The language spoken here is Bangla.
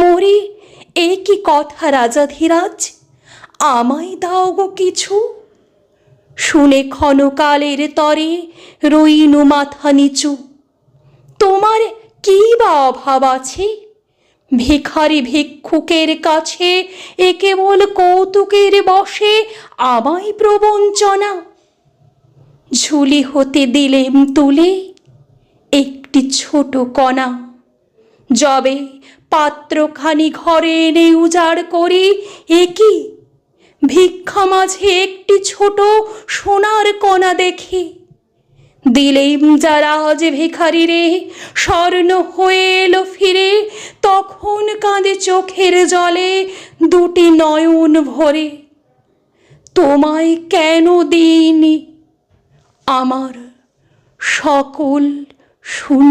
মরে, এ কি কথা রাজাধিরাজ আমায় দাও গো কিছু। শুনে ক্ষণকালের তরে রইনু মাথা নিচু। তোমার কি বা অভাব আছে? ভিখারি ভিক্ষুকের কাছে এ কেবল কৌতুকের বসে, আমায় প্রবঞ্চনা। ঝুলি হতে দিলেম তুলে, একটি ছোট কণা। যবে পাত্রখানি ঘরে এনে উজাড় করি একই ভিক্ষা মাঝে একটি ছোট সোনার কণা দেখি। দিলেম যারা আজ ভিখারি রে, স্বর্ণ হয়ে এলো ফিরে, তখন কাঁদে চোখের জলে দুটি নয়ন ভরে। তোমায় কেন দিইনি? আমার সকল শূন্য